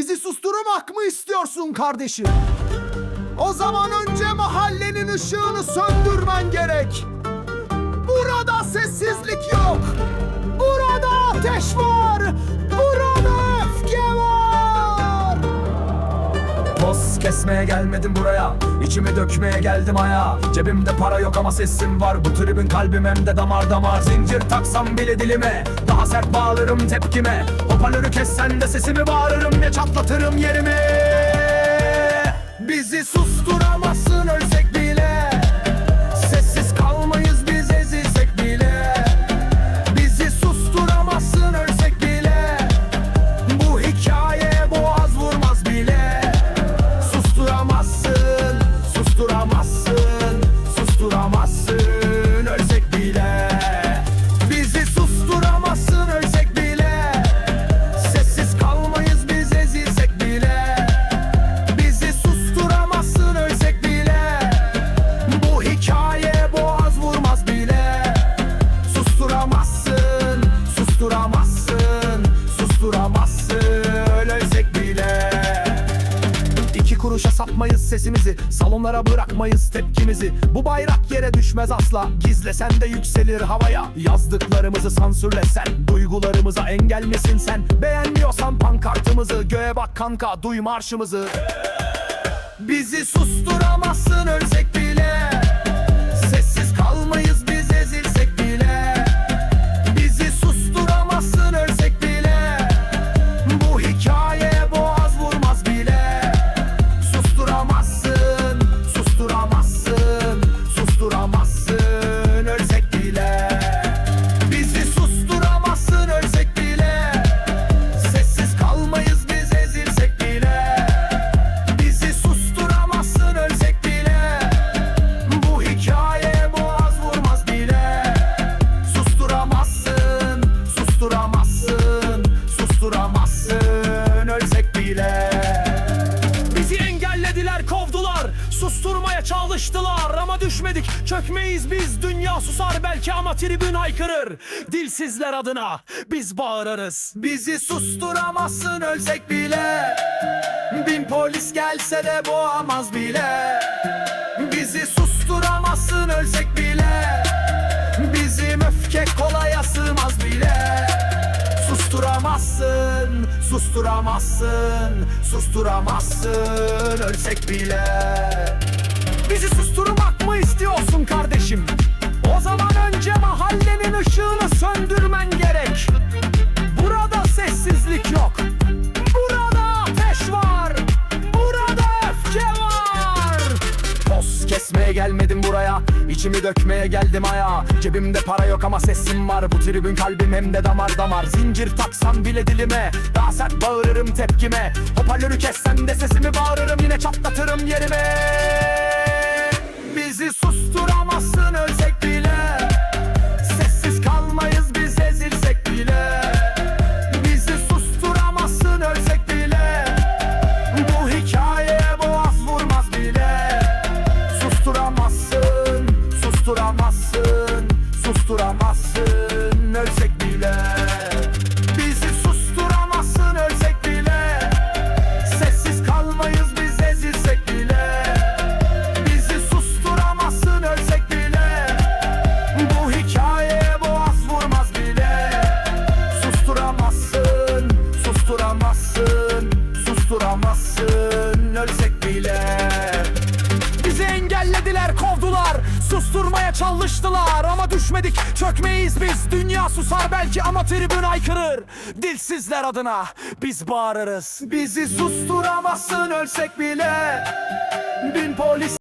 Bizi susturmak mı istiyorsun kardeşim? O zaman önce mahallenin ışığını söndürmen gerek. Burada sessizlik yok. Burada ateş var. Toz kesmeye gelmedim buraya. İçimi dökmeye geldim aya. Cebimde para yok ama sesim var. Bu tribün kalbim hem de damar damar. Zincir taksam bile dilime. Daha sert bağlarım tepkime. Hoparlörü kessen de sesimi bağırırım. Ve çatlatırım yerimi Bizi susturamazsın satmayız sesimizi Salonlara bırakmayız tepkimizi. Bu bayrak yere düşmez asla Gizlesen de yükselir havaya. Yazdıklarımızı sansürlesen Duygularımıza engel misin sen? Beğenmiyorsan pankartımızı Göğe bak kanka duy marşımızı. Bizi susturamazsın ölsek bile engellediler, kovdular. Susturmaya çalıştılar ama düşmedik. Çökmeyiz biz. Dünya susar belki ama tribün haykırır. Dilsizler adına biz bağırırız. Bizi susturamazsın ölsek bile Bin polis gelse de boğamaz bile Susturamazsın, susturamazsın Susturamazsın. Ölsek bile. Bizi susturmak mı istiyorsun kardeşim? O zaman önce mahallenin ışığını söndürmen gerek İçimi dökmeye geldim aya. Cebimde para yok ama sesim var. Bu tribün kalbim hem de damar damar. Zincir taksam bile dilime. Daha sert bağırırım tepkime. Hoparlörü kessem de sesimi bağırırım. Yine çatlatırım yerime. Bizi susturamazsın. Ölsek Susturamazsın Susturmaya çalıştılar ama düşmedik. Çökmeyiz biz. Dünya susar belki ama tribün haykırır. Dilsizler adına biz bağırırız. Bizi susturamazsın ölsek bile Bin polis